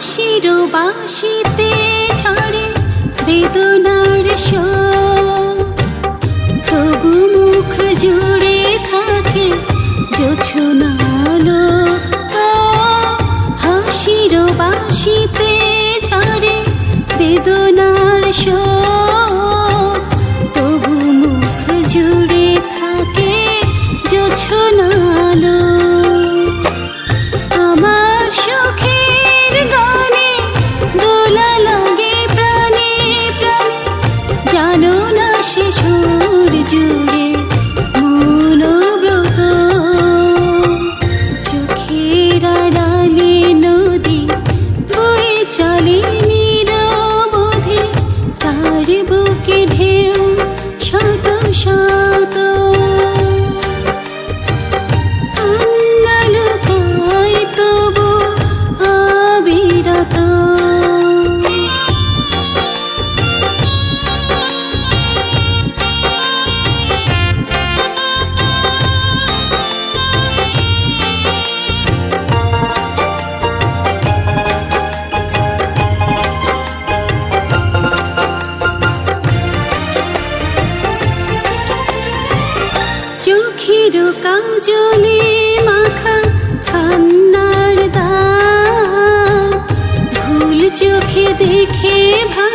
হাসির বাসিতে ঝরে বেদনার তবু মুখ জুড়ে থাকে যোছনালো হাসির বাসিতে ঝরে বেদনার শোক কাজলে মাখা কান্নার দাগ ভুল চোখে দেখে ভা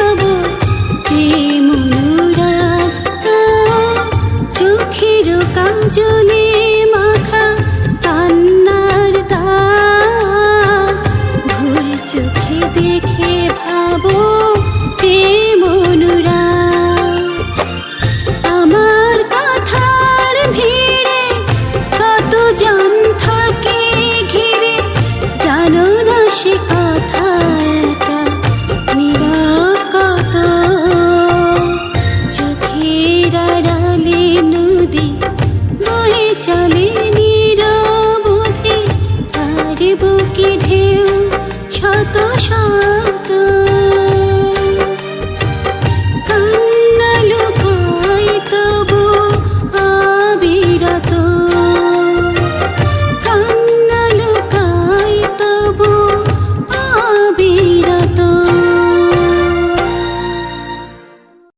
show